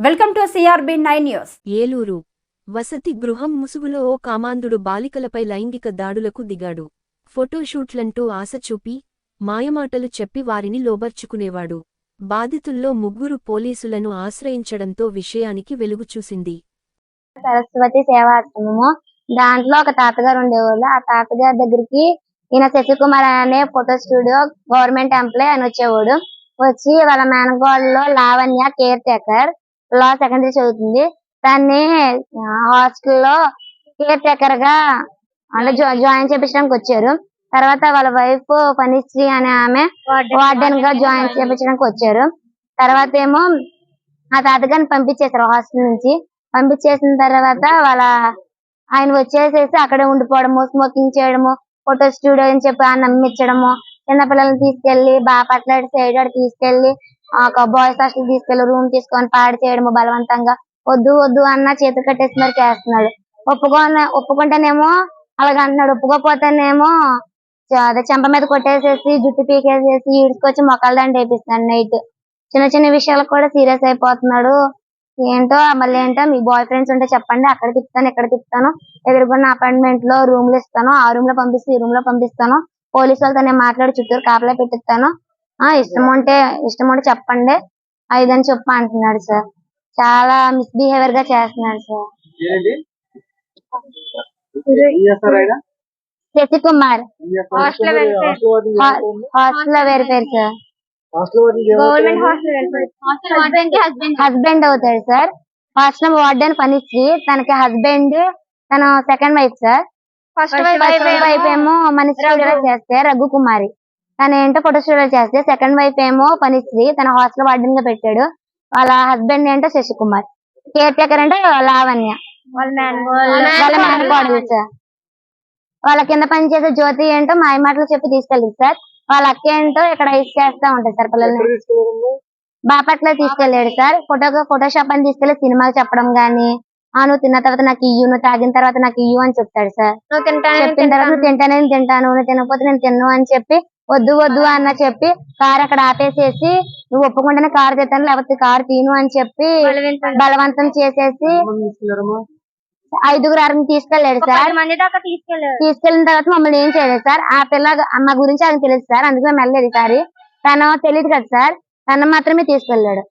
Welcome to CRB nine news. Eluru. వసతి గృహం ముసుగులో ఓ కామాంధుడు బాలికలపై లైంగిక దాడులకు దిగాడు. ఫోటోషూట్లంటూ ఆశ చూపి మాయమాటలు చెప్పి వారిని లోబర్చుకునేవాడు. బాధితుల్లో ముగ్గురు పోలీసులను ఆశ్రయించడంతో విషయానికి వెలుగు చూసింది. సరస్వతి సేవాశ్రమము దాంట్లో ఒక తాతగారు ఉండేవాళ్ళు. ఆ తాతగారి దగ్గరికి ఈయన శశికుమార్ అనే ఫోటో స్టూడియో గవర్నమెంట్ ఎంప్లాయ్ అని వచ్చేవాడు. వచ్చి వాళ్ళ మేనగోడలో లావణ్య కేర్ టేకర్ లా సెకండరీ చదువుతుంది. దాన్ని హాస్టల్లో కేర్ టేకర్గా అంటే జాయిన్ చేపించడానికి వచ్చారు. తర్వాత వాళ్ళ వైఫ్ ఫణిశ్రీ అనే ఆమె వార్డెన్గా జాయిన్ చేపించడానికి వచ్చారు. తర్వాత ఏమో ఆ తాతగారిని పంపించేశారు హాస్టల్ నుంచి. పంపించేసిన తర్వాత వాళ్ళ ఆయన వచ్చేసేసి అక్కడే ఉండిపోవడము స్మోకింగ్ చేయడము ఫోటో స్టూడియో అని చెప్పి ఆ నమ్మించడము చిన్నపిల్లల్ని తీసుకెళ్ళి బాపట్ల సైడ్ అటు తీసుకెళ్ళి బాయ్స్ హాస్టల్ తీసుకెళ్ళి రూమ్ తీసుకొని పాడు చేయడము బలవంతంగా. వద్దు వద్దు అన్న చేతి కట్టేసి మరి చేస్తున్నాడు. ఒప్పుకో ఒప్పుకుంటేనేమో అలాగ అంటున్నాడు. ఒప్పుకోపోతేనేమో అదే చెంప మీద కొట్టేసేసి జుట్టు పీకేసేసి ఈడ్చుకొచ్చి మొక్కలు దండి వేపిస్తున్నాడు నైట్ చిన్న చిన్న విషయాలకు కూడా సీరియస్ అయిపోతున్నాడు. ఏంటో మళ్ళీ ఏంటో మీ బాయ్ ఫ్రెండ్స్ ఉంటే చెప్పండి. అక్కడ తిప్పుతాను ఇక్కడ తిప్పుతాను. ఎదుర్కొన్న అపార్ట్మెంట్లో రూమ్లు ఇస్తాను. ఆ రూమ్లో పంపిస్తే ఈ రూమ్లో పంపిస్తాను. పోలీసు వాళ్ళతో నేను మాట్లాడి చుట్టూరు కాపలా పెట్టిస్తాను. ఆ ఇష్టం ఉంటే ఇష్టం ఉంటే చెప్పండి. ఐదని చెప్పు అంటున్నాడు సార్. చాలా మిస్బిహేవియర్గా చేస్తున్నాడు sir. Shashi Kumar? Hostel hostel పేరు సార్? హస్బెండ్ అవుతాడు సార్. హాస్టల్ వార్డెన్ పనిశ్రీ తనకి హస్బెండ్ తన second wife sir. First wife ఏమో మనీ స్టూడియో చేస్తే రఘు కుమారి తన ఏంటో ఫోటో స్టూడియో చేస్తే సెకండ్ వైఫ్ ఏమో పనిశ్రీ తన హాస్టల్ వార్డెన్గా పెట్టాడు. వాళ్ళ హస్బెండ్ ఏంటో శశి కుమార్ కేర్ టేకర్ అంటే లావణ్య. వాళ్ళ మేనకోడలు సార్ వాళ్ళ కింద పనిచేసే జ్యోతి ఏంటో మాయ మాటలు చెప్పి తీసుకెళ్ళింది సార్. వాళ్ళ అక్క ఏంటో ఇక్కడ ఐస్ చేస్తా ఉంటారు సార్ పిల్లల్ని? బాపట్ల తీసుకెళ్ళాడు సార్. ఫోటో ఫోటోషాప్ అని తీసుకెళ్ళి సినిమాలు చెప్పడం గానీ ఆ నువ్వు తిన్న తర్వాత నాకు ఇయ్యు నువ్వు తాగిన తర్వాత నాకు ఇయ్యు అని చెప్తాడు సార్. చెప్పిన తర్వాత నువ్వు తింటానే నేను తింటాను. నువ్వు తినకపోతే నేను తిన్ను అని చెప్పి వద్దు వద్దు అన్న చెప్పి కార్ అక్కడ ఆపేసేసి నువ్వు ఒప్పుకుంటేనే కారు తెస్తాను లేకపోతే కారు తీను అని చెప్పి బలవంతం. చేసేసి? ఐదుగురు ఆరుగురు తీసుకెళ్ళాడు సార్. తీసుకెళ్ళిన తర్వాత మమ్మల్ని ఏం చేయలేదు సార్. ఆ పిల్ల అమ్మ గురించి ఆయనకు తెలుసు సార్. అందుకే మేము వెళ్ళలేదు ఈసారి తను తెలియదు కదా సార్. తను మాత్రమే తీసుకెళ్ళాడు.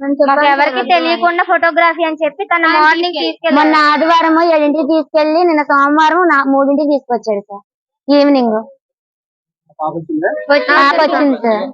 మాకు ఎవరికి తెలియకుండా ఫోటోగ్రఫీ అని చెప్పి తన మార్నింగ్ మొన్న ఆదివారం ఏడింటికి తీసుకెళ్ళి నిన్న సోమవారం నా మూడింటికి తీసుకొచ్చాడు సార్. ఈవినింగ్. పాప వచ్చిందా? పాప వచ్చింది సార్